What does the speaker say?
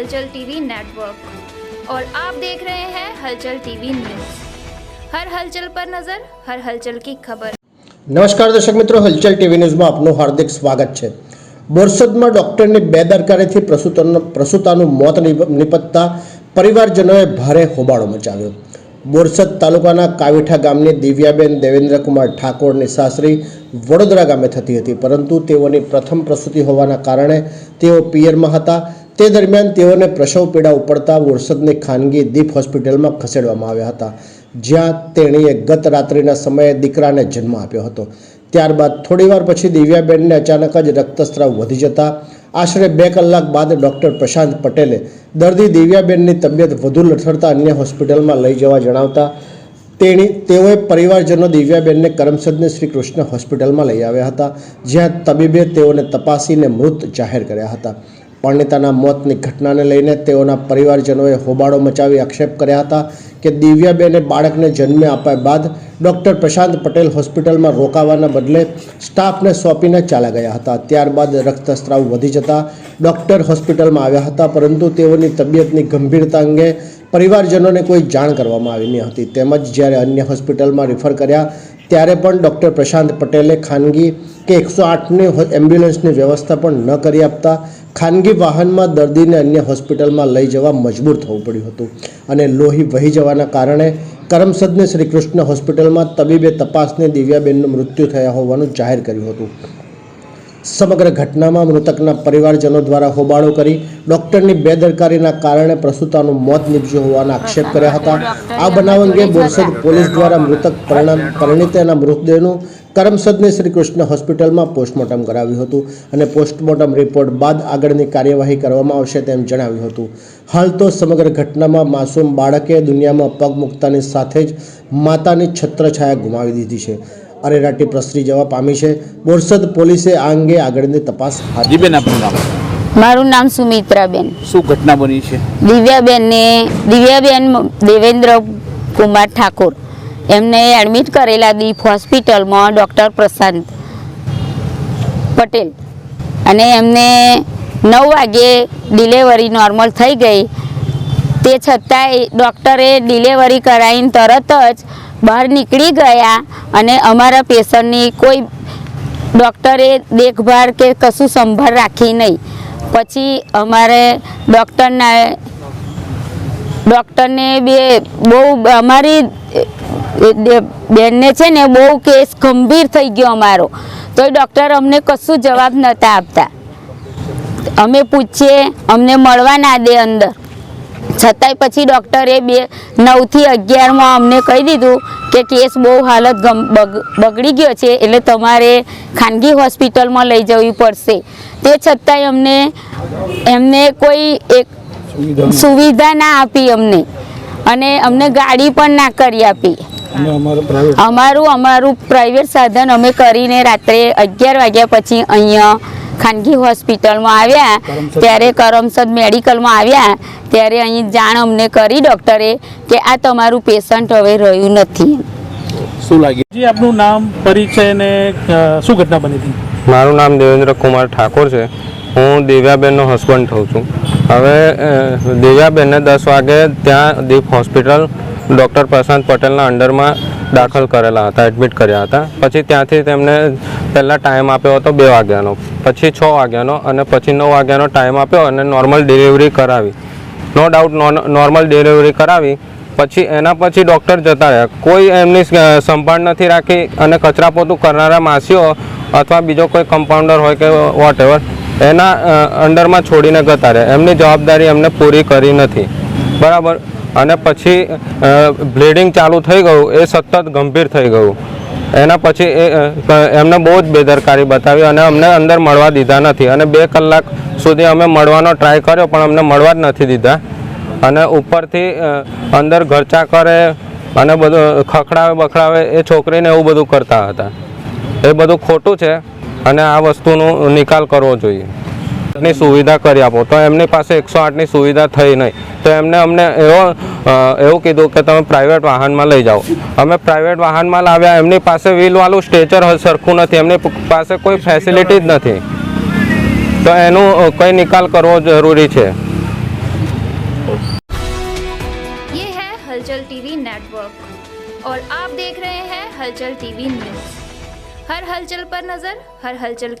हलचल TV network और आप देख रहे हैं हलचल टीवी न्यूज हर हलचल पर नजर हर हलचल की खबर નમસ્કાર દર્શક મિત્રો હલચલ ટીવી ન્યૂઝમાં આપનું હાર્દિક સ્વાગત છે બોરસદમાં ડોક્ટરની બેદરકારીથી પ્રસૂતાનું પ્રસૂતાનું મોત નિપ- નિપજતા પરિવારજનોએ ભારે હોબાળો મચાવ્યો બોરસદ તાલુકાના કાવીઠા ગામની દિવ્યાબેન દેવેન્દ્રકુમાર ઠાકોરની સાસરી વડોદરા ગામે થતી હતી પરંતુ તેઓની પ્રથમ પ્રસૂતિ હોવાના કારણે તેઓ પિયરમાં હતા તે દરમિયાન તેઓને પ્રસવ પીડા ઉપડતા બોરસદની ખાનગી દીપ હોસ્પિટલમાં ખસેડવામાં આવ્યા હતા, જ્યાં તેણીએ ગત રાત્રિના સમયે દીકરાને જન્મ આપ્યો હતો. ત્યારબાદ થોડીવાર પછી દિવ્યાબેનને અચાનક જ રક્તસ્રાવ વધી જતા આશરે બે કલાક બાદ ડૉક્ટર પ્રશાંત પટેલે દર્દી દિવ્યાબેનની તબિયત વધુ લથડતા અન્ય હોસ્પિટલમાં લઈ જવા જણાવતા તેણી તેઓએ પરિવારજનો દિવ્યાબેનને કરમસદને શ્રી કૃષ્ણ હોસ્પિટલમાં લઈ આવ્યા હતા, જ્યાં તબીબે તેઓને તપાસીને મૃત જાહેર કર્યા હતા. પરણિતાના મોતની ઘટનાને લઈને તેઓના પરિવારજનોએ હોબાળો મચાવી આક્ષેપ કર્યા હતા કે દિવ્યાબેને બાળકને જન્મે આપ્યા બાદ ડૉક્ટર પ્રશાંત પટેલ હોસ્પિટલમાં રોકાવાના બદલે સ્ટાફને સોંપીને ચાલ્યા ગયા હતા. ત્યારબાદ રક્તસ્રાવ વધી જતા ડૉક્ટર હોસ્પિટલમાં આવ્યા હતા, પરંતુ તેઓની તબિયતની ગંભીરતા અંગે પરિવારજનોને કોઈ જાણ કરવામાં આવી ન હતી. તેમજ જ્યારે અન્ય હોસ્પિટલમાં રિફર કર્યા, ત્યારે પણ ડૉક્ટર પ્રશાંત પટેલે ખાનગી કે એકસો આઠની એમ્બ્યુલન્સની વ્યવસ્થા પણ ન કરી આપતા ખાનગી વાહનમાં દર્દીને અન્ય હોસ્પિટલમાં લઈ જવા મજબૂર થવું પડ્યું હતું અને લોહી વહી જવાના કારણે કરમસદને શ્રીકૃષ્ણ હોસ્પિટલમાં તબીબે તપાસને દિવ્યાબેનનું મૃત્યુ થયા હોવાનું જાહેર કર્યું હતું. સમગ્ર ઘટનામાં મૃતકના પરિવારજનો દ્વારા હોબાળો કરી ડોક્ટરની બેદરકારીના કારણે પ્રસૂતાનું મોત નીપજ્યું હોવાના આક્ષેપ કર્યા હતા. આ બનાવ અંગે બોરસદ પોલીસ દ્વારા મૃતક પરિણામ પરિણીતાના મૃતદેહનું કરમસદને શ્રી કૃષ્ણ હોસ્પિટલમાં પોસ્ટમોર્ટમ કરાવ્યું હતું અને પોસ્ટમોર્ટમ રિપોર્ટ બાદ આગળની કાર્યવાહી કરવામાં આવશે તેમ જણાવ્યું હતું. હાલ તો સમગ્ર ઘટનામાં માસૂમ બાળકે દુનિયામાં પગ મૂકતાની સાથે જ માતાની છત્રછાયા ગુમાવી દીધી છે. અરેરાટી પ્રસરી જવા પામી છે. બોરસદ પોલીસે આ અંગે આગળની તપાસ હાથ બેન આપનું નામ? મારું નામ સુમિત્રાબેન. શું ઘટના બની છે? દિવ્યાબેનને દિવ્યાબેન દેવેન્દ્ર કુમાર ઠાકોર. એમને એડમિટ કરેલા દીપ હોસ્પિટલમાં ડૉક્ટર પ્રશાંત પટેલ. અને એમને નવ વાગે ડિલેવરી નોર્મલ થઈ ગઈ. તે છતાંય ડૉક્ટરે ડિલેવરી કરાવીને તરત જ બહાર નીકળી ગયા અને અમારા પેશન્ટની કોઈ ડૉક્ટરે દેખભાળ કે કશું સંભાળ રાખી નહીં. પછી અમારે ડૉક્ટરના, ડૉક્ટરને બે બહુ, અમારી બેનને છે ને બહુ કેસ ગંભીર થઈ ગયો અમારો. તો ડૉક્ટર અમને કશું જવાબ નહોતા આપતા. અમે પૂછીએ, અમને મળવા ના દે અંદર. છતાંય પછી ડૉક્ટરે બે નવથી અગિયારમાં અમને કહી દીધું કે કેસ બહુ હાલત બગડી ગયો છે એટલે તમારે ખાનગી હોસ્પિટલમાં લઈ જવી પડશે. તે છતાંય અમને એમને કોઈ એક સુવિધા ના આપી અમને. અને અમને ગાડી પણ ના કરી આપી. અમારું અમારું પ્રાઇવેટ સાધન અમે કરીને રાત્રે અગિયાર વાગ્યા પછી અહીંયા ખાનગી હોસ્પિટલમાં આવ્યા. ત્યારે કરમસદ મેડિકલમાં આવ્યા. ત્યારે અહીં જાણ અમને કરી ડૉક્ટરે કે આ તમારું પેશન્ટ હવે રહ્યું નથી. શું લાગ્યું? જી આપનું નામ પરિચય અને અ, શું ઘટના બની હતી? મારું નામ દેવેન્દ્ર કુમાર ઠાકોર છે. હું દિવ્યાબેનનો હસબન્ડ થઉં છું. હવે દિવ્યાબેનને દસ વાગે ત્યાં દીપ હોસ્પિટલ ડૉક્ટર પ્રશાંત પટેલના અંડરમાં દાખલ કરેલા હતા એડમિટ કર્યા હતા. પછી ત્યાંથી તેમને પહેલાં ટાઈમ આપ્યો હતો બે વાગ્યાનો. પછી છ વાગ્યાનો અને પછી નવ વાગ્યાનો ટાઈમ આપ્યો અને નોર્મલ ડિલિવરી કરાવી. નો ડાઉટ નોર્મલ ડિલિવરી કરાવી. પછી એના પછી ડૉક્ટર જતા રહ્યા. કોઈ એમની સંભાળ નથી રાખી અને કચરા પોતું કરનારા માસીઓ અથવા બીજો કોઈ કમ્પાઉન્ડર હોય કે વોટ એવર એના અંડરમાં છોડીને જતા રહ્યા. એમની જવાબદારી એમને પૂરી કરી નથી. બરાબર? અને પછી બ્લીડિંગ ચાલુ થઈ ગયું. એ સતત ગંભીર થઈ ગયું. એના પછી એમને બહુ જ બેદરકારી બતાવી અને અમને અંદર મળવા દીધા નથી. અને બે કલાક સુધી અમે મળવાનો ટ્રાય કર્યો, પણ અમને મળવા જ નથી દીધા. અને ઉપરથી અંદર ઘરચા કરે અને બધું ખખડાવે, બખડાવે, એ છોકરીને એવું બધું કરતા હતા. એ બધું ખોટું છે અને આ વસ્તુનો નિકાલ કરવો જોઈએ. ની સુવિધા કરી આપો. તો એમની પાસે એકસો આઠની સુવિધા થઈ નહીં. તો એમને અમને એવો એવું કીધું કે તમે પ્રાઇવેટ વાહનમાં લઈ જાઓ. અમે પ્રાઇવેટ વાહનમાં લાવ્યા, એમની પાસે વ્હીલવાળું સ્ટેચર સરખું નથી. એમની પાસે કોઈ ફેસિલિટી જ નથી. તો એનું કોઈ નિકાલ કરવો જરૂરી છે? ये है हलचल टीवी नेटवर्क और आप देख रहे हैं हलचल टीवी न्यूज़ हर हलचल पर नज़र हर हलचल